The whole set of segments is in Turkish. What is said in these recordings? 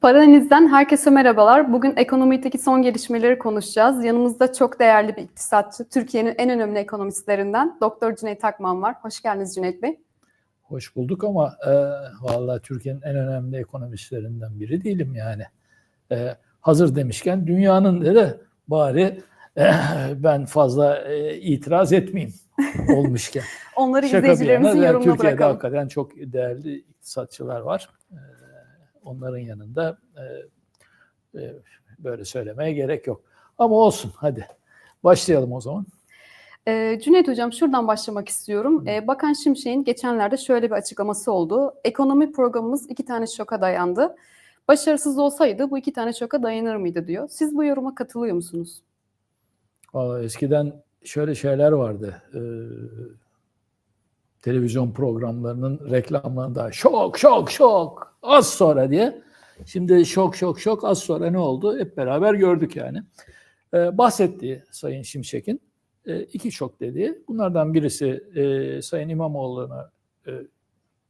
Paraniz'den herkese merhabalar. Bugün ekonomideki son gelişmeleri konuşacağız. Yanımızda çok değerli bir iktisatçı, Türkiye'nin en önemli ekonomistlerinden Doktor Cüneyt Akman var. Hoş geldiniz Cüneyt Bey. Hoş bulduk ama e, vallahi Türkiye'nin en önemli ekonomistlerinden biri değilim yani. E, hazır demişken dünyanın de bari e, ben fazla e, itiraz etmeyeyim olmuşken. Onları Şaka izleyicilerimizin yorumuna Türkiye'de bırakalım. hakikaten çok değerli iktisatçılar var. E, onların yanında e, e, böyle söylemeye gerek yok. Ama olsun hadi başlayalım o zaman. Ee, Cüneyt Hocam şuradan başlamak istiyorum. Ee, Bakan Şimşek'in geçenlerde şöyle bir açıklaması oldu. Ekonomi programımız iki tane şoka dayandı. Başarısız olsaydı bu iki tane şoka dayanır mıydı diyor. Siz bu yoruma katılıyor musunuz? Vallahi eskiden şöyle şeyler vardı. Ee, televizyon programlarının reklamlarında şok şok şok az sonra diye. Şimdi şok şok şok az sonra ne oldu? Hep beraber gördük yani. Ee, bahsettiği Sayın Şimşek'in e, iki şok dediği. Bunlardan birisi e, Sayın İmamoğlu'na e,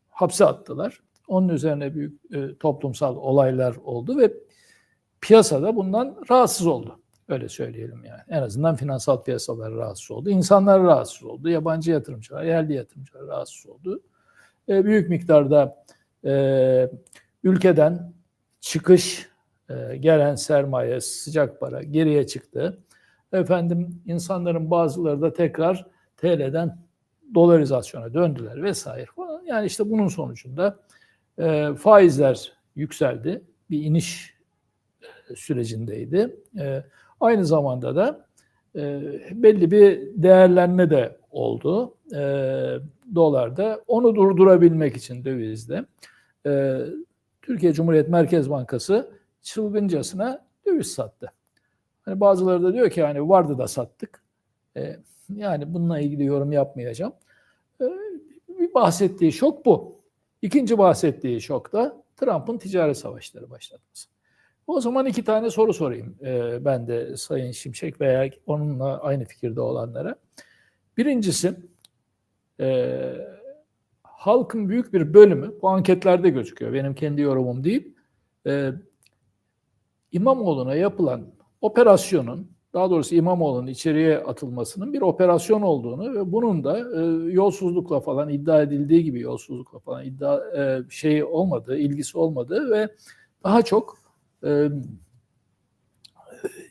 hapse attılar. Onun üzerine büyük e, toplumsal olaylar oldu ve piyasada bundan rahatsız oldu. Öyle söyleyelim yani. En azından finansal piyasalar rahatsız oldu. İnsanlar rahatsız oldu. Yabancı yatırımcılar, yerli yatırımcılar rahatsız oldu. E, büyük miktarda e, ülkeden çıkış e, gelen sermaye, sıcak para geriye çıktı. Efendim insanların bazıları da tekrar TL'den dolarizasyona döndüler vesaire falan. Yani işte bunun sonucunda e, faizler yükseldi. Bir iniş e, sürecindeydi. E, aynı zamanda da e, belli bir değerlenme de oldu e, dolarda. Onu durdurabilmek için dövizde e, Türkiye Cumhuriyet Merkez Bankası çılgıncasına döviz sattı. Hani bazıları da diyor ki yani vardı da sattık. E, yani bununla ilgili yorum yapmayacağım. E, bir bahsettiği şok bu. İkinci bahsettiği şok da Trump'ın ticaret savaşları başlatması. O zaman iki tane soru sorayım e, ben de Sayın Şimşek veya onunla aynı fikirde olanlara. Birincisi e, halkın büyük bir bölümü, bu anketlerde gözüküyor, benim kendi yorumum değil, e, İmamoğlu'na yapılan operasyonun, daha doğrusu İmamoğlu'nun içeriye atılmasının bir operasyon olduğunu ve bunun da e, yolsuzlukla falan iddia edildiği gibi yolsuzlukla falan iddia e, şey olmadığı, ilgisi olmadığı ve daha çok e,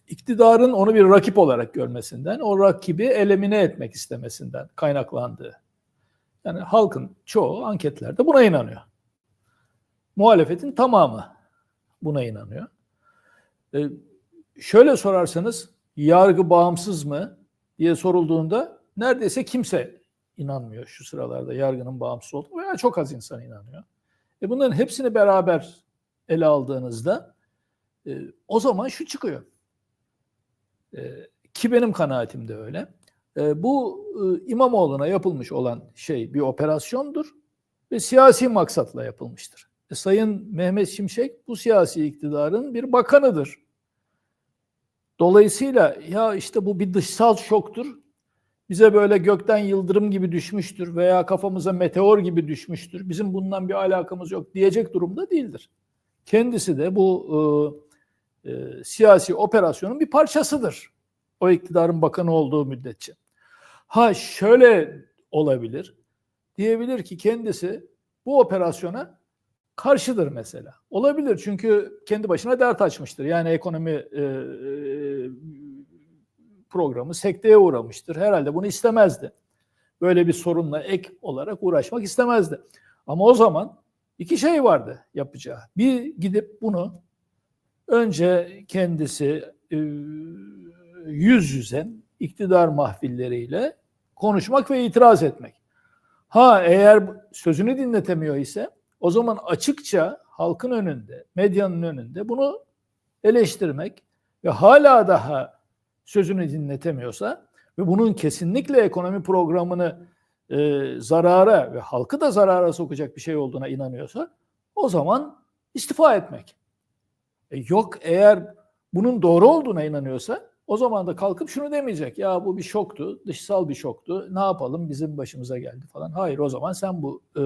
iktidarın onu bir rakip olarak görmesinden, o rakibi elemine etmek istemesinden kaynaklandığı. Yani halkın çoğu anketlerde buna inanıyor. Muhalefetin tamamı buna inanıyor. E, şöyle sorarsanız yargı bağımsız mı diye sorulduğunda neredeyse kimse inanmıyor şu sıralarda yargının bağımsız olduğunu veya çok az insan inanıyor. E bunların hepsini beraber ele aldığınızda e, o zaman şu çıkıyor. E, ki benim kanaatim de öyle. E, bu e, İmamoğlu'na yapılmış olan şey bir operasyondur ve siyasi maksatla yapılmıştır. E, Sayın Mehmet Şimşek bu siyasi iktidarın bir bakanıdır. Dolayısıyla ya işte bu bir dışsal şoktur. Bize böyle gökten yıldırım gibi düşmüştür veya kafamıza meteor gibi düşmüştür. Bizim bundan bir alakamız yok diyecek durumda değildir. Kendisi de bu e, e, siyasi operasyonun bir parçasıdır. O iktidarın bakanı olduğu müddetçe. Ha şöyle olabilir. Diyebilir ki kendisi bu operasyona karşıdır mesela. Olabilir çünkü kendi başına dert açmıştır. Yani ekonomi e, programı sekteye uğramıştır. Herhalde bunu istemezdi. Böyle bir sorunla ek olarak uğraşmak istemezdi. Ama o zaman iki şey vardı yapacağı. Bir gidip bunu önce kendisi e, yüz yüze iktidar mahfilleriyle konuşmak ve itiraz etmek. Ha eğer sözünü dinletemiyor ise o zaman açıkça halkın önünde, medyanın önünde bunu eleştirmek ve hala daha sözünü dinletemiyorsa ve bunun kesinlikle ekonomi programını e, zarara ve halkı da zarara sokacak bir şey olduğuna inanıyorsa o zaman istifa etmek. E, yok eğer bunun doğru olduğuna inanıyorsa o zaman da kalkıp şunu demeyecek. Ya bu bir şoktu, dışsal bir şoktu. Ne yapalım bizim başımıza geldi falan. Hayır o zaman sen bu e,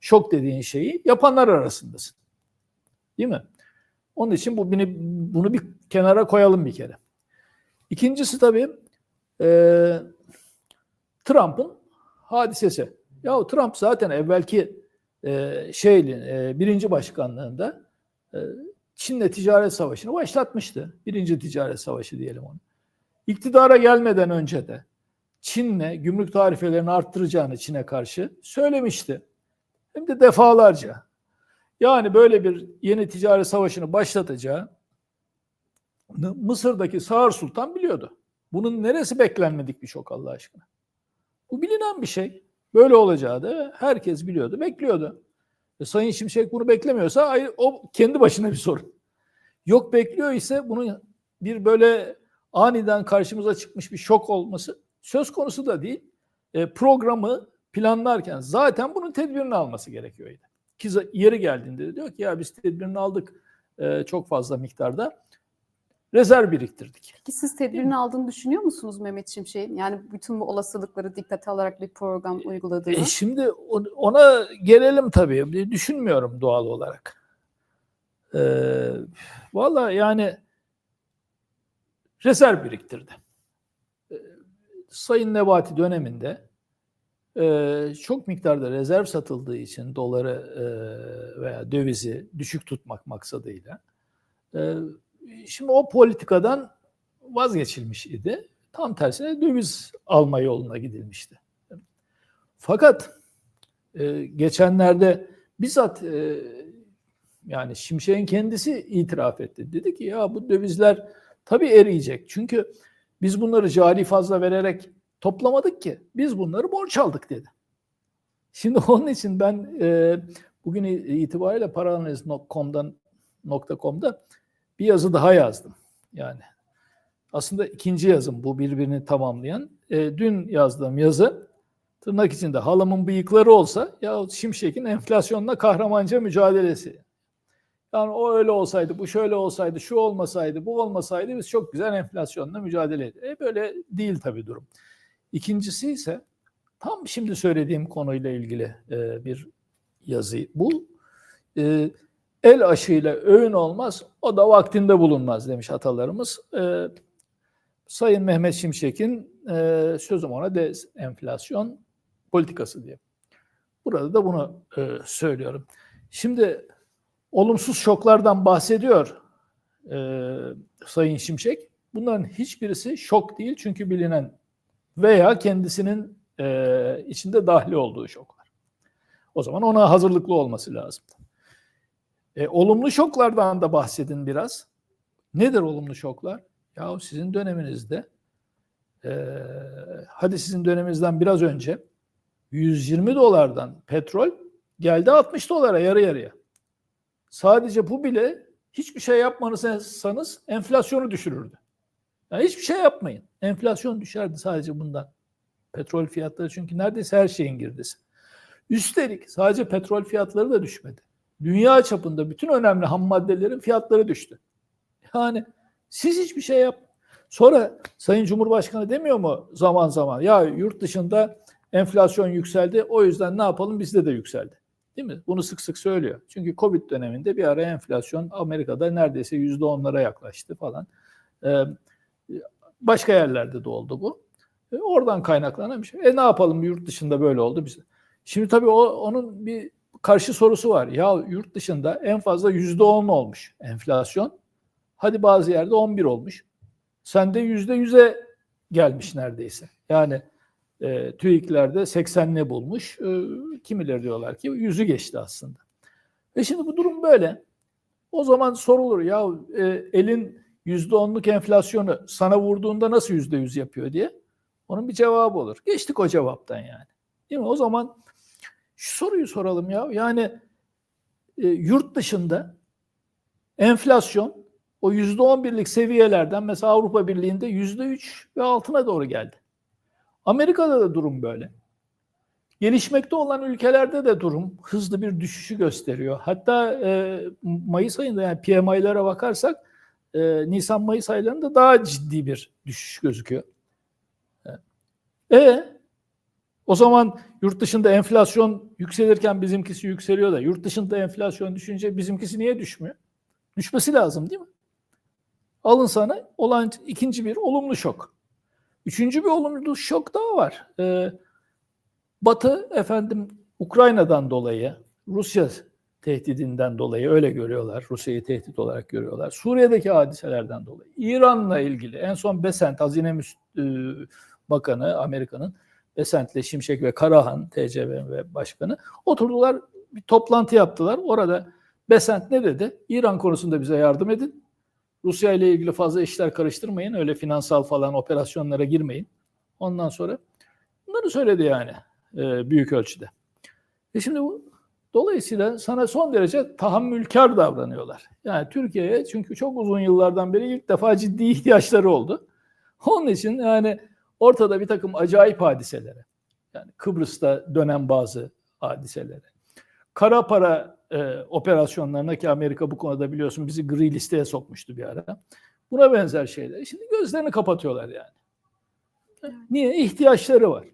şok dediğin şeyi yapanlar arasındasın. Değil mi? Onun için bu bunu, bir kenara koyalım bir kere. İkincisi tabii e, Trump'ın hadisesi. Ya Trump zaten evvelki e, şeyli e, birinci başkanlığında e, Çin'le ticaret savaşını başlatmıştı. Birinci ticaret savaşı diyelim onu. İktidara gelmeden önce de Çin'le gümrük tarifelerini arttıracağını Çin'e karşı söylemişti. Hem de defalarca. Yani böyle bir yeni ticaret savaşını başlatacağı Mısır'daki Sağır Sultan biliyordu. Bunun neresi beklenmedik bir şok Allah aşkına. Bu bilinen bir şey. Böyle olacağı da herkes biliyordu, bekliyordu. E, Sayın Şimşek bunu beklemiyorsa ay- o kendi başına bir sorun. Yok bekliyor ise bunun bir böyle aniden karşımıza çıkmış bir şok olması söz konusu da değil. E, programı planlarken zaten bunun tedbirini alması gerekiyordu. Ki yeri geldiğinde de diyor ki ya biz tedbirini aldık e, çok fazla miktarda. Rezerv biriktirdik. Peki siz tedbirini aldığını düşünüyor musunuz Mehmet Şimşek'in? Yani bütün bu olasılıkları dikkate alarak bir program uyguladığını. E şimdi ona gelelim tabii. Bir Düşünmüyorum doğal olarak. Ee, Valla yani rezerv biriktirdi. Ee, Sayın Nebati döneminde e, çok miktarda rezerv satıldığı için doları e, veya dövizi düşük tutmak maksadıyla e, şimdi o politikadan vazgeçilmiş idi. Tam tersine döviz alma yoluna gidilmişti. Fakat e, geçenlerde bizzat e, yani Şimşek'in kendisi itiraf etti. Dedi ki ya bu dövizler tabii eriyecek. Çünkü biz bunları cari fazla vererek toplamadık ki. Biz bunları borç aldık dedi. Şimdi onun için ben e, bugün itibariyle paraanaliz.com'dan .com'da bir yazı daha yazdım. Yani aslında ikinci yazım bu birbirini tamamlayan. E, dün yazdığım yazı tırnak içinde halamın bıyıkları olsa ya Şimşek'in enflasyonla kahramanca mücadelesi. Yani o öyle olsaydı, bu şöyle olsaydı, şu olmasaydı, bu olmasaydı biz çok güzel enflasyonla mücadele ederiz. E böyle değil tabii durum. İkincisi ise tam şimdi söylediğim konuyla ilgili e, bir yazı bu. E, el aşıyla öğün olmaz, o da vaktinde bulunmaz demiş atalarımız. E, Sayın Mehmet Şimşek'in e, sözüm ona dezenflasyon politikası diye. Burada da bunu e, söylüyorum. Şimdi olumsuz şoklardan bahsediyor e, Sayın Şimşek. Bunların hiçbirisi şok değil çünkü bilinen veya kendisinin e, içinde dahli olduğu şoklar. O zaman ona hazırlıklı olması lazım. E, olumlu şoklardan da bahsedin biraz. Nedir olumlu şoklar? Ya sizin döneminizde e, hadi sizin döneminizden biraz önce 120 dolardan petrol geldi 60 dolara yarı yarıya. Sadece bu bile hiçbir şey yapmanızsanız enflasyonu düşürürdü. Yani hiçbir şey yapmayın. Enflasyon düşerdi sadece bundan. Petrol fiyatları çünkü neredeyse her şeyin girdisi. Üstelik sadece petrol fiyatları da düşmedi. Dünya çapında bütün önemli ham maddelerin fiyatları düştü. Yani siz hiçbir şey yap. Sonra Sayın Cumhurbaşkanı demiyor mu zaman zaman ya yurt dışında enflasyon yükseldi o yüzden ne yapalım bizde de yükseldi. Değil mi? Bunu sık sık söylüyor. Çünkü Covid döneminde bir ara enflasyon Amerika'da neredeyse yüzde onlara yaklaştı falan. Ee, başka yerlerde de oldu bu. E, oradan kaynaklanan bir şey. E ne yapalım yurt dışında böyle oldu. Biz. Şimdi tabii o, onun bir karşı sorusu var. Ya yurt dışında en fazla yüzde on olmuş enflasyon. Hadi bazı yerde 11 olmuş. Sende yüzde yüze gelmiş neredeyse. Yani e, TÜİK'lerde 80'ne bulmuş. E, kimileri diyorlar ki yüzü geçti aslında. Ve şimdi bu durum böyle. O zaman sorulur ya e, elin yüzde onluk enflasyonu sana vurduğunda nasıl yüzde yüz yapıyor diye. Onun bir cevabı olur. Geçtik o cevaptan yani. Değil mi? O zaman şu soruyu soralım ya. Yani e, yurt dışında enflasyon o yüzde on birlik seviyelerden mesela Avrupa Birliği'nde yüzde üç ve altına doğru geldi. Amerika'da da durum böyle. Gelişmekte olan ülkelerde de durum hızlı bir düşüşü gösteriyor. Hatta e, Mayıs ayında yani PMI'lara bakarsak e, Nisan-Mayıs aylarında daha ciddi bir düşüş gözüküyor. E o zaman yurt dışında enflasyon yükselirken bizimkisi yükseliyor da yurt dışında enflasyon düşünce bizimkisi niye düşmüyor? Düşmesi lazım değil mi? Alın sana olan ikinci bir olumlu şok. Üçüncü bir olumlu şok daha var. Ee, Batı efendim Ukrayna'dan dolayı, Rusya tehdidinden dolayı öyle görüyorlar. Rusya'yı tehdit olarak görüyorlar. Suriye'deki hadiselerden dolayı. İran'la ilgili en son Besent, Hazine Müs- e, Bakanı Amerika'nın Besent'le Şimşek ve Karahan, ve Başkanı oturdular bir toplantı yaptılar. Orada Besent ne dedi? İran konusunda bize yardım edin. Rusya ile ilgili fazla işler karıştırmayın. Öyle finansal falan operasyonlara girmeyin. Ondan sonra bunları söyledi yani e, büyük ölçüde. E şimdi bu dolayısıyla sana son derece tahammülkar davranıyorlar. Yani Türkiye'ye çünkü çok uzun yıllardan beri ilk defa ciddi ihtiyaçları oldu. Onun için yani ortada bir takım acayip hadiselere, yani Kıbrıs'ta dönen bazı hadiselere, kara para e, operasyonlarına ki Amerika bu konuda biliyorsun bizi gri listeye sokmuştu bir ara. Buna benzer şeyler. Şimdi gözlerini kapatıyorlar yani. Niye? İhtiyaçları var.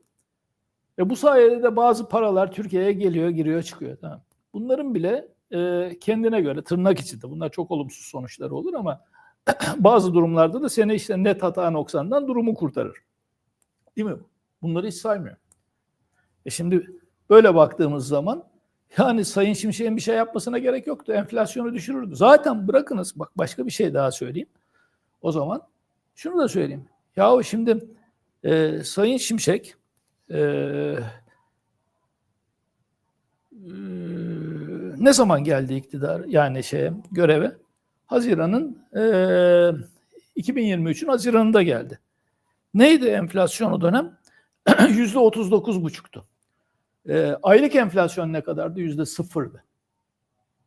Ve bu sayede de bazı paralar Türkiye'ye geliyor, giriyor, çıkıyor. Tamam. Bunların bile e, kendine göre tırnak içinde bunlar çok olumsuz sonuçları olur ama bazı durumlarda da seni işte net hata noksandan durumu kurtarır. Değil mi? Bunları hiç saymıyor. E şimdi böyle baktığımız zaman yani Sayın Şimşek'in bir şey yapmasına gerek yoktu. Enflasyonu düşürürdü. Zaten bırakınız bak başka bir şey daha söyleyeyim. O zaman şunu da söyleyeyim. Yahu şimdi e, Sayın Şimşek e, e, ne zaman geldi iktidar yani şeye göreve? Haziran'ın e, 2023'ün Haziran'ında geldi. Neydi enflasyon o dönem? Yüzde otuz dokuz buçuktu. E, aylık enflasyon ne kadardı? Yüzde sıfırdı.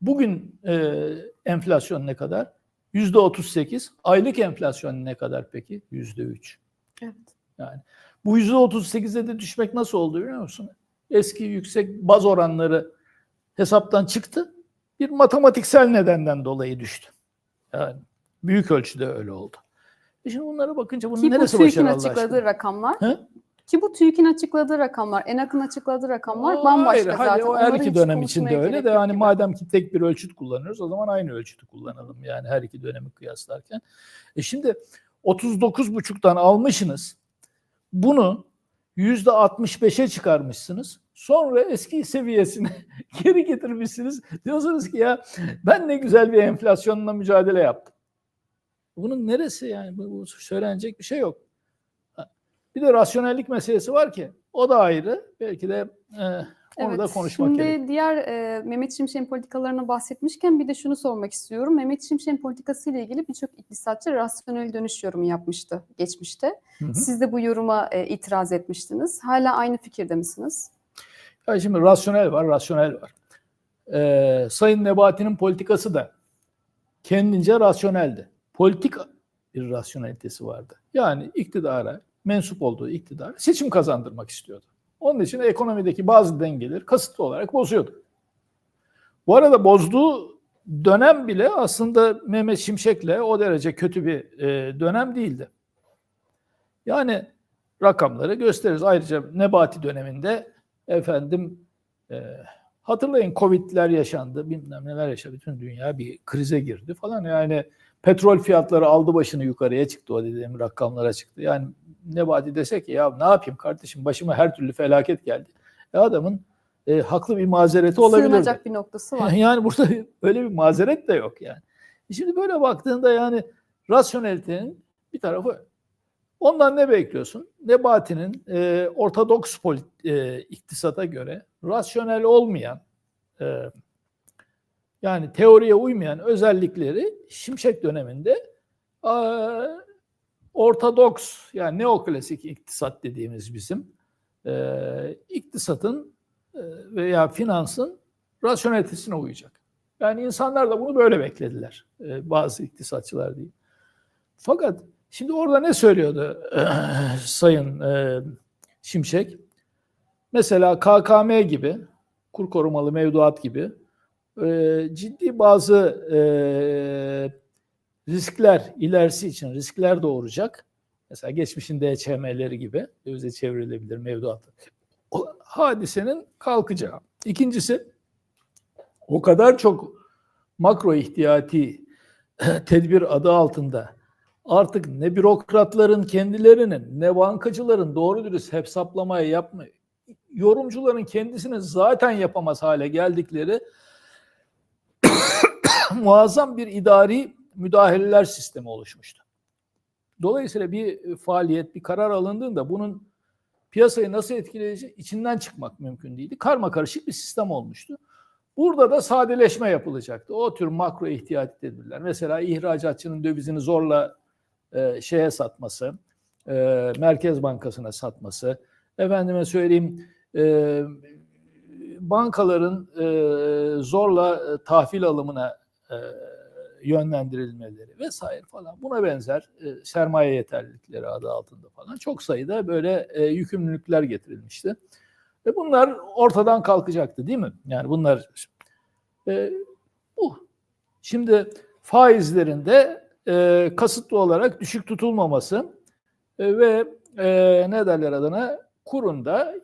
Bugün e, enflasyon ne kadar? Yüzde otuz sekiz. Aylık enflasyon ne kadar peki? Yüzde üç. Evet. Yani bu yüzde otuz sekize de düşmek nasıl oldu biliyor musun? Eski yüksek baz oranları hesaptan çıktı. Bir matematiksel nedenden dolayı düştü. Yani büyük ölçüde öyle oldu. E şimdi bunlara bakınca bunun Ki bu neresi TÜİK'in başarı Allah açıkladığı aşkına? rakamlar, He? ki bu TÜİK'in açıkladığı rakamlar, ENAK'ın açıkladığı rakamlar O bambaşka ayrı. zaten. O her Onları iki hiç dönem konuşmaya içinde öyle gerek de yok hani gibi. madem ki tek bir ölçüt kullanıyoruz o zaman aynı ölçütü kullanalım yani her iki dönemi kıyaslarken. E şimdi 39,5'tan almışsınız. Bunu yüzde 65'e çıkarmışsınız. Sonra eski seviyesine geri getirmişsiniz. Diyorsunuz ki ya ben ne güzel bir enflasyonla mücadele yaptım. Bunun neresi yani? Bu, bu söylenecek bir şey yok. Bir de rasyonellik meselesi var ki o da ayrı. Belki de e, onu da konuşmak Şimdi gerekiyor. diğer e, Mehmet Şimşek'in politikalarına bahsetmişken bir de şunu sormak istiyorum. Mehmet Şimşek'in politikası ile ilgili birçok iktisatçı rasyonel dönüş yorumu yapmıştı geçmişte. Hı hı. Siz de bu yoruma e, itiraz etmiştiniz. Hala aynı fikirde misiniz? Ya şimdi rasyonel var, rasyonel var. Ee, Sayın Nebati'nin politikası da kendince rasyoneldi. Politik bir rasyonelitesi vardı. Yani iktidara, mensup olduğu iktidar seçim kazandırmak istiyordu. Onun için ekonomideki bazı dengeleri kasıtlı olarak bozuyordu. Bu arada bozduğu dönem bile aslında Mehmet Şimşek'le o derece kötü bir e, dönem değildi. Yani rakamları gösteririz. Ayrıca Nebati döneminde efendim e, hatırlayın Covid'ler yaşandı, bilmem neler yaşandı. Bütün dünya bir krize girdi falan. Yani petrol fiyatları aldı başını yukarıya çıktı o dediğim rakamlara çıktı. Yani Nebati dese ki ya ne yapayım kardeşim başıma her türlü felaket geldi. E adamın e, haklı bir mazereti olabilirdi. Sığınacak bir noktası var. Yani burada öyle bir mazeret de yok yani. E Şimdi böyle baktığında yani rasyonelitenin bir tarafı Ondan ne bekliyorsun? Nebati'nin e, ortodoks polit, e, iktisata göre rasyonel olmayan, e, yani teoriye uymayan özellikleri Şimşek döneminde e, ortodoks yani neoklasik iktisat dediğimiz bizim e, iktisatın e, veya finansın rasyonelitesine uyacak. Yani insanlar da bunu böyle beklediler. E, bazı iktisatçılar değil. Fakat Şimdi orada ne söylüyordu Sayın e, Şimşek? Mesela KKM gibi, kur korumalı mevduat gibi ciddi bazı riskler ilerisi için riskler doğuracak. Mesela geçmişin DÇM'leri gibi dövize çevrilebilir mevduat. O hadisenin kalkacağı. İkincisi o kadar çok makro ihtiyati tedbir adı altında artık ne bürokratların kendilerinin ne bankacıların doğru dürüst hesaplamayı yapma yorumcuların kendisinin zaten yapamaz hale geldikleri muazzam bir idari müdahaleler sistemi oluşmuştu. Dolayısıyla bir faaliyet, bir karar alındığında bunun piyasayı nasıl etkileyeceği içinden çıkmak mümkün değildi. Karma karışık bir sistem olmuştu. Burada da sadeleşme yapılacaktı. O tür makro ihtiyati tedbirler. Mesela ihracatçının dövizini zorla e, şeye satması, e, Merkez Bankası'na satması, efendime söyleyeyim e, bankaların e, zorla e, tahvil alımına e, yönlendirilmeleri vesaire falan buna benzer e, sermaye yeterlilikleri adı altında falan çok sayıda böyle e, yükümlülükler getirilmişti. Ve bunlar ortadan kalkacaktı değil mi? Yani bunlar e, bu. Şimdi faizlerinde e, kasıtlı olarak düşük tutulmaması e, ve e, ne derler adına kurunda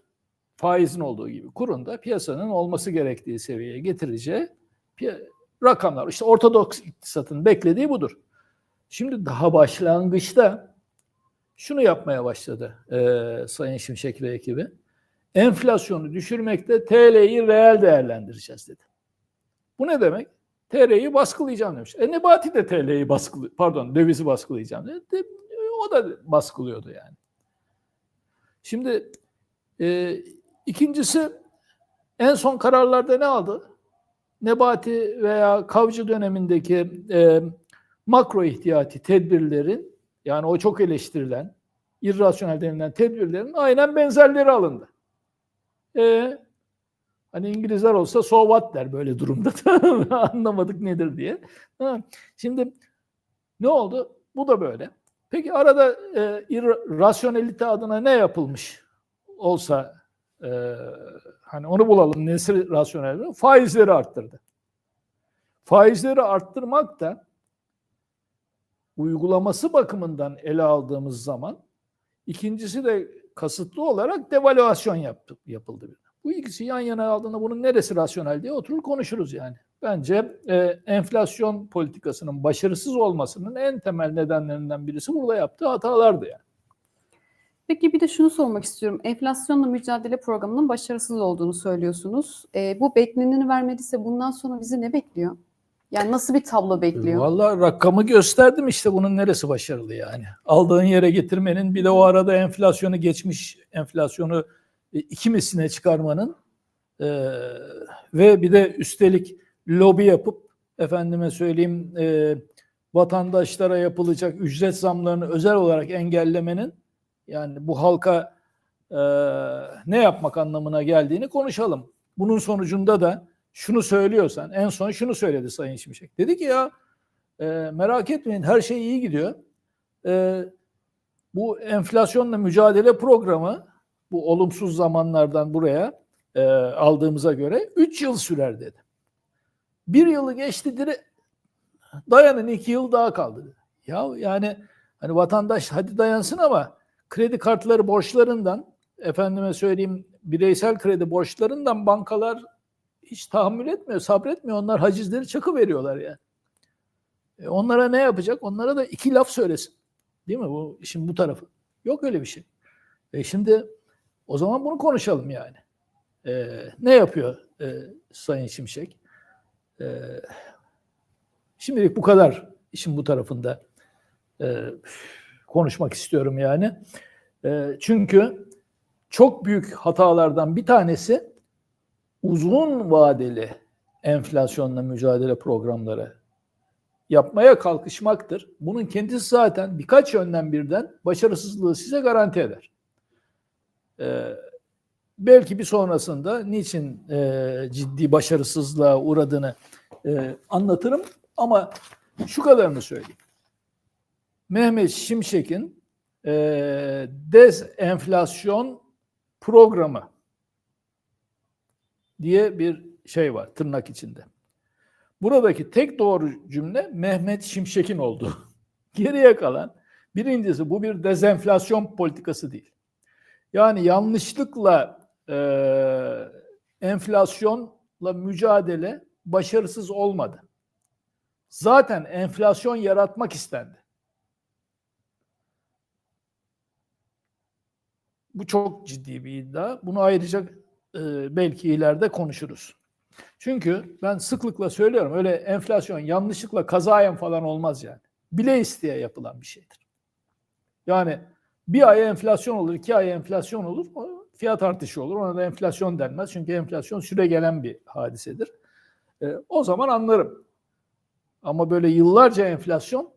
faizin olduğu gibi kurunda piyasanın olması gerektiği seviyeye getireceği rakamlar. İşte ortodoks iktisatın beklediği budur. Şimdi daha başlangıçta şunu yapmaya başladı e, Sayın Şimşek ve ekibi. Enflasyonu düşürmekte TL'yi reel değerlendireceğiz dedi. Bu ne demek? TL'yi baskılayacağım demiş. E Nebati de TL'yi baskılı, pardon dövizi baskılayacağım dedi. De, o da baskılıyordu yani. Şimdi e, ikincisi en son kararlarda ne aldı? Nebati veya Kavcı dönemindeki e, makro ihtiyati tedbirlerin yani o çok eleştirilen irrasyonel denilen tedbirlerin aynen benzerleri alındı. E, hani İngilizler olsa so what der böyle durumda anlamadık nedir diye. Ha, şimdi ne oldu? Bu da böyle. Peki arada e, irrasyonelite adına ne yapılmış olsa e, hani onu bulalım nesi rasyonel faizleri arttırdı. Faizleri arttırmak da uygulaması bakımından ele aldığımız zaman ikincisi de kasıtlı olarak devalüasyon yaptı, yapıldı. Bu ikisi yan yana aldığında bunun neresi rasyonel diye oturur konuşuruz yani. Bence e, enflasyon politikasının başarısız olmasının en temel nedenlerinden birisi burada yaptığı hatalardı yani. Peki bir de şunu sormak istiyorum. Enflasyonla mücadele programının başarısız olduğunu söylüyorsunuz. E, bu bekleneni vermediyse bundan sonra bizi ne bekliyor? Yani nasıl bir tablo bekliyor? Vallahi rakamı gösterdim işte bunun neresi başarılı yani. Aldığın yere getirmenin bir de o arada enflasyonu geçmiş enflasyonu e, iki misline çıkarmanın e, ve bir de üstelik lobi yapıp efendime söyleyeyim e, vatandaşlara yapılacak ücret zamlarını özel olarak engellemenin yani bu halka e, ne yapmak anlamına geldiğini konuşalım. Bunun sonucunda da şunu söylüyorsan en son şunu söyledi Sayın Şimşek. Dedi ki ya e, merak etmeyin her şey iyi gidiyor. E, bu enflasyonla mücadele programı bu olumsuz zamanlardan buraya e, aldığımıza göre 3 yıl sürer dedi. Bir yılı geçti dire dayanın iki yıl daha kaldı. Dedi. Ya yani hani vatandaş hadi dayansın ama kredi kartları borçlarından efendime söyleyeyim bireysel kredi borçlarından bankalar hiç tahammül etmiyor, sabretmiyor. Onlar hacizleri çakı veriyorlar yani. E onlara ne yapacak? Onlara da iki laf söylesin. Değil mi? Bu işin bu tarafı. Yok öyle bir şey. E şimdi o zaman bunu konuşalım yani. E, ne yapıyor e, Sayın Şimşek? E, şimdilik bu kadar işin bu tarafında e, konuşmak istiyorum yani. E, çünkü çok büyük hatalardan bir tanesi uzun vadeli enflasyonla mücadele programları yapmaya kalkışmaktır. Bunun kendisi zaten birkaç yönden birden başarısızlığı size garanti eder. Ee, belki bir sonrasında niçin e, ciddi başarısızlığa uğradığını e, anlatırım ama şu kadarını söyleyeyim. Mehmet Şimşek'in e, dezenflasyon programı diye bir şey var tırnak içinde. Buradaki tek doğru cümle Mehmet Şimşek'in olduğu. Geriye kalan birincisi bu bir dezenflasyon politikası değil. Yani yanlışlıkla e, enflasyonla mücadele başarısız olmadı. zaten enflasyon yaratmak istendi. Bu çok ciddi bir iddia. Bunu ayrıca e, belki ileride konuşuruz. Çünkü ben sıklıkla söylüyorum öyle enflasyon yanlışlıkla kazayen falan olmaz yani. Bile isteye yapılan bir şeydir. Yani bir ay enflasyon olur, iki ay enflasyon olur, fiyat artışı olur. Ona da enflasyon denmez. Çünkü enflasyon süre gelen bir hadisedir. E, o zaman anlarım. Ama böyle yıllarca enflasyon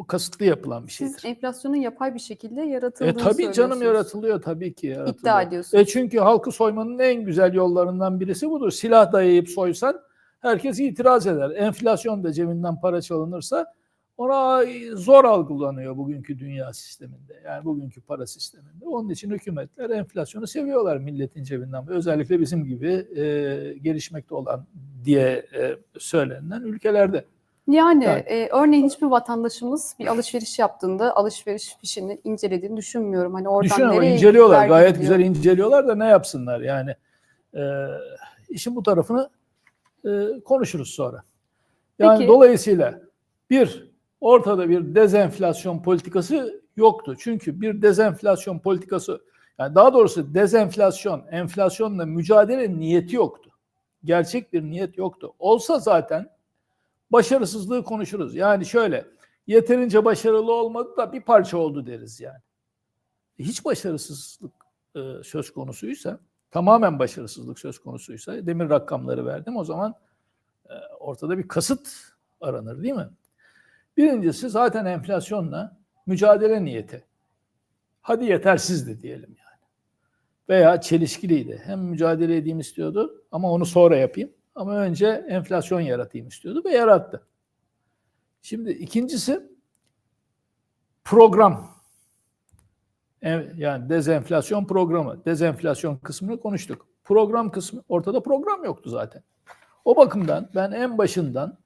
o kasıtlı yapılan bir şeydir. Siz enflasyonun yapay bir şekilde yaratıldığını E tabii canım yaratılıyor tabii ki yaratılıyor. İddia ediyorsunuz. E çünkü halkı soymanın en güzel yollarından birisi budur. Silah dayayıp soysan herkes itiraz eder. Enflasyon da cebinden para çalınırsa ona zor algılanıyor bugünkü dünya sisteminde. Yani bugünkü para sisteminde. Onun için hükümetler enflasyonu seviyorlar milletin cebinden. Özellikle bizim gibi e, gelişmekte olan diye e, söylenen ülkelerde. Yani, Yani- e, örneğin hiçbir vatandaşımız bir alışveriş yaptığında alışveriş fişini incelediğini düşünmüyorum. Hani oradan Düşün ama inceliyorlar. Gayet gidiyor? güzel inceliyorlar da ne yapsınlar yani. E, işin bu tarafını e, konuşuruz sonra. Yani Peki. dolayısıyla bir ortada bir dezenflasyon politikası yoktu. Çünkü bir dezenflasyon politikası yani daha doğrusu dezenflasyon, enflasyonla mücadele niyeti yoktu. Gerçek bir niyet yoktu. Olsa zaten başarısızlığı konuşuruz. Yani şöyle yeterince başarılı olmadı da bir parça oldu deriz yani. Hiç başarısızlık e, söz konusuysa, tamamen başarısızlık söz konusuysa, demin rakamları verdim o zaman e, ortada bir kasıt aranır değil mi? Birincisi zaten enflasyonla mücadele niyeti. Hadi yetersizdi diyelim yani. Veya çelişkiliydi. Hem mücadele edeyim istiyordu ama onu sonra yapayım. Ama önce enflasyon yaratayım istiyordu ve yarattı. Şimdi ikincisi program. En- Yani dezenflasyon programı. Dezenflasyon kısmını konuştuk. Program kısmı ortada program yoktu zaten. O bakımdan ben en başından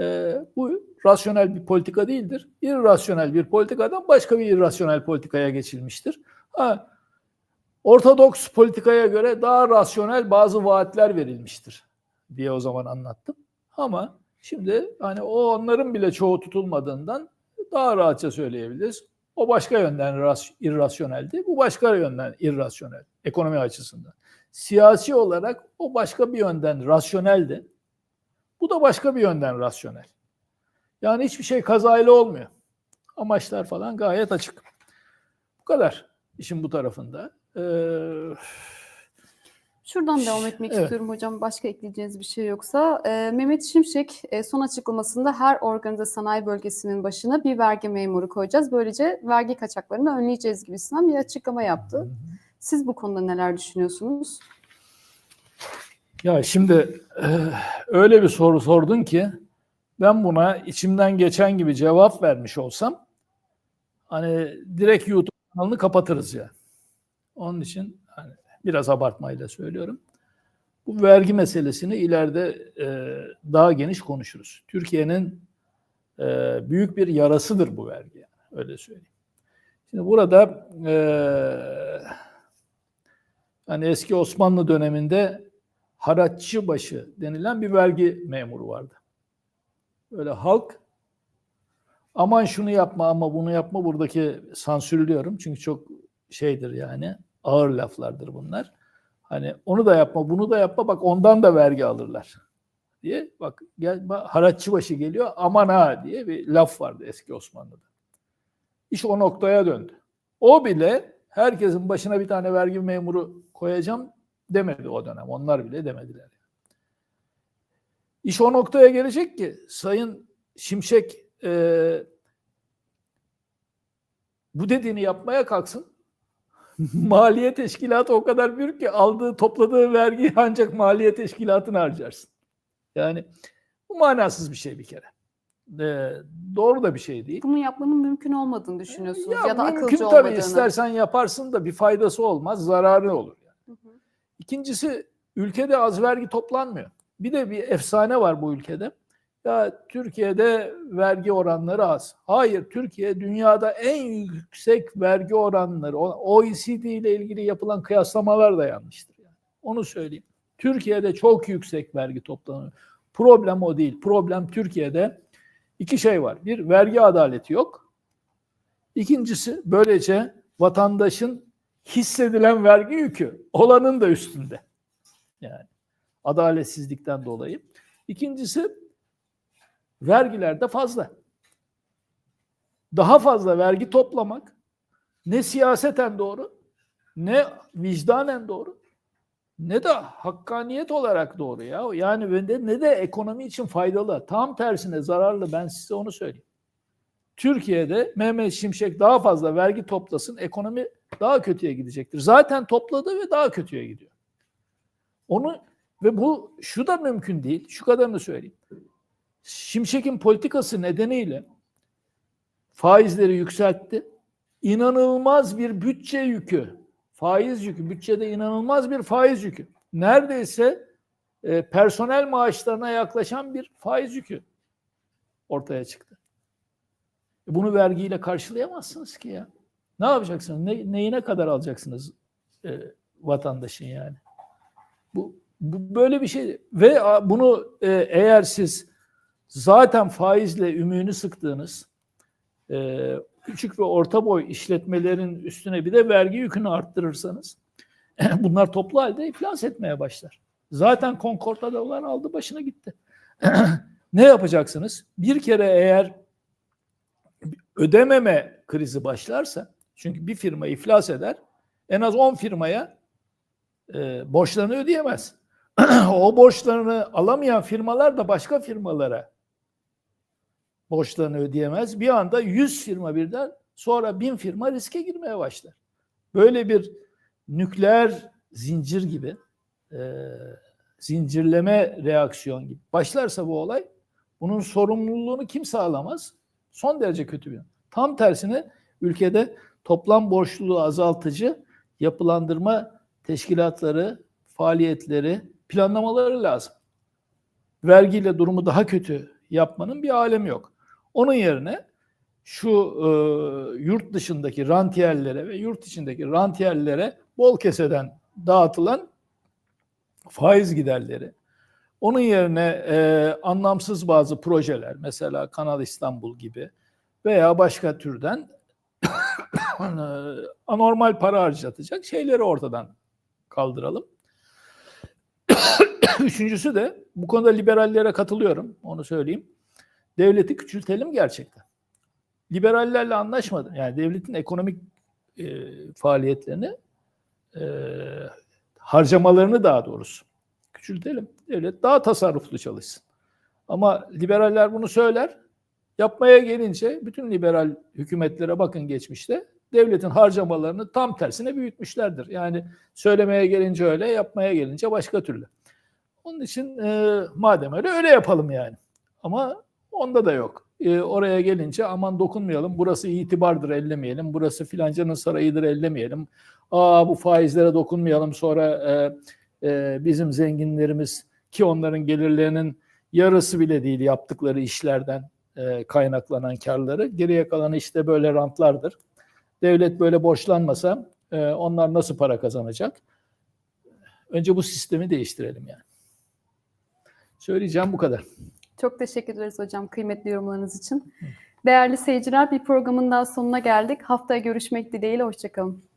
e, bu rasyonel bir politika değildir. İrrasyonel bir politikadan başka bir irrasyonel politikaya geçilmiştir. Ha, ortodoks politikaya göre daha rasyonel bazı vaatler verilmiştir diye o zaman anlattım. Ama şimdi hani o onların bile çoğu tutulmadığından daha rahatça söyleyebiliriz. O başka yönden ras- irrasyoneldi. Bu başka yönden irrasyonel ekonomi açısından. Siyasi olarak o başka bir yönden rasyoneldi. Bu da başka bir yönden rasyonel. Yani hiçbir şey kazayla olmuyor. Amaçlar falan gayet açık. Bu kadar işin bu tarafında. Ee, Şuradan devam etmek Evet. istiyorum hocam. Başka ekleyeceğiniz bir şey yoksa. Ee, Mehmet Şimşek e, son açıklamasında her organize sanayi bölgesinin başına bir vergi memuru koyacağız. Böylece vergi kaçaklarını önleyeceğiz gibisinden bir açıklama yaptı. Siz bu konuda neler düşünüyorsunuz? Ya şimdi eh, öyle bir soru sordun ki ben buna içimden geçen gibi cevap vermiş olsam hani direkt YouTube kanalını kapatırız ya. Onun için hani biraz abartmayla söylüyorum. Bu vergi meselesini ileride eh, daha geniş konuşuruz. Türkiye'nin eh, büyük bir yarasıdır bu vergi. Yani, öyle söyleyeyim. Şimdi burada eh, hani eski Osmanlı döneminde haratçı başı denilen bir vergi memuru vardı. Böyle halk aman şunu yapma ama bunu yapma buradaki sansürlüyorum çünkü çok şeydir yani ağır laflardır bunlar. Hani onu da yapma bunu da yapma bak ondan da vergi alırlar diye bak gel bak, başı geliyor aman ha diye bir laf vardı eski Osmanlı'da. İş o noktaya döndü. O bile herkesin başına bir tane vergi memuru koyacağım demedi o dönem. Onlar bile demediler. İş o noktaya gelecek ki Sayın Şimşek e, bu dediğini yapmaya kalksın. Maliye teşkilatı o kadar büyük ki aldığı topladığı vergi ancak maliye teşkilatını harcarsın. Yani bu manasız bir şey bir kere. E, doğru da bir şey değil. Bunu yapmanın mümkün olmadığını düşünüyorsunuz ya, da mümkün akılcı tabii olmadığını. istersen yaparsın da bir faydası olmaz, zararı olur. Hı hı. İkincisi ülkede az vergi toplanmıyor. Bir de bir efsane var bu ülkede. Ya Türkiye'de vergi oranları az. Hayır, Türkiye dünyada en yüksek vergi oranları. OECD ile ilgili yapılan kıyaslamalar da yanlıştır. Yani. Onu söyleyeyim. Türkiye'de çok yüksek vergi toplanıyor. Problem o değil. Problem Türkiye'de iki şey var. Bir, vergi adaleti yok. İkincisi, böylece vatandaşın hissedilen vergi yükü olanın da üstünde. Yani adaletsizlikten dolayı. İkincisi, vergiler de fazla. Daha fazla vergi toplamak ne siyaseten doğru, ne vicdanen doğru, ne de hakkaniyet olarak doğru ya. Yani de- ne de ekonomi için faydalı. Tam tersine zararlı ben size onu söyleyeyim. Türkiye'de Mehmet Şimşek daha fazla vergi toplasın, ekonomi daha kötüye gidecektir. Zaten topladı ve daha kötüye gidiyor. Onu ve bu şu da mümkün değil. Şu kadarını söyleyeyim. Şimşek'in politikası nedeniyle faizleri yükseltti. İnanılmaz bir bütçe yükü, faiz yükü, bütçede inanılmaz bir faiz yükü. Neredeyse e, personel maaşlarına yaklaşan bir faiz yükü ortaya çıktı. E, Bunu vergiyle karşılayamazsınız ki ya. Ne yapacaksınız? Ne, neyine kadar alacaksınız e, vatandaşın yani? Bu, bu böyle bir şey ve bunu e, eğer siz zaten faizle ümüğünü sıktığınız e, küçük ve orta boy işletmelerin üstüne bir de vergi yükünü arttırırsanız bunlar toplu halde iflas etmeye başlar. Zaten Concord'da dolar aldı başına gitti. ne yapacaksınız? Bir kere eğer ödememe krizi başlarsa çünkü bir firma iflas eder en az 10 firmaya e, borçlarını ödeyemez. o borçlarını alamayan firmalar da başka firmalara borçlarını ödeyemez. Bir anda 100 firma birden sonra 1000 firma riske girmeye başlar. Böyle bir nükleer zincir gibi e, zincirleme reaksiyon gibi başlarsa bu olay bunun sorumluluğunu kimse alamaz. Son derece kötü bir. Tam tersine ülkede toplam borçluluğu azaltıcı yapılandırma teşkilatları, faaliyetleri, planlamaları lazım. Vergiyle durumu daha kötü yapmanın bir alemi yok. Onun yerine şu e, yurt dışındaki rantiyerlere ve yurt içindeki rantiyerlere bol keseden dağıtılan faiz giderleri, onun yerine e, anlamsız bazı projeler, mesela Kanal İstanbul gibi veya başka türden anormal para harcatacak şeyleri ortadan kaldıralım. Üçüncüsü de bu konuda liberallere katılıyorum, onu söyleyeyim. Devleti küçültelim gerçekten. Liberallerle anlaşmadım. Yani devletin ekonomik e, faaliyetlerini, e, harcamalarını daha doğrusu küçültelim. Devlet daha tasarruflu çalışsın. Ama liberaller bunu söyler. Yapmaya gelince bütün liberal hükümetlere bakın geçmişte devletin harcamalarını tam tersine büyütmüşlerdir. Yani söylemeye gelince öyle, yapmaya gelince başka türlü. Onun için e, madem öyle öyle yapalım yani. Ama onda da yok. E, oraya gelince aman dokunmayalım, burası itibardır ellemeyelim, burası filancanın sarayıdır ellemeyelim. Aa bu faizlere dokunmayalım sonra e, e, bizim zenginlerimiz ki onların gelirlerinin yarısı bile değil yaptıkları işlerden e, kaynaklanan karları. Geriye kalan işte böyle rantlardır. Devlet böyle borçlanmasa e, onlar nasıl para kazanacak? Önce bu sistemi değiştirelim yani. Söyleyeceğim bu kadar. Çok teşekkür ederiz hocam kıymetli yorumlarınız için. Değerli seyirciler bir programın daha sonuna geldik. Haftaya görüşmek dileğiyle. Hoşçakalın.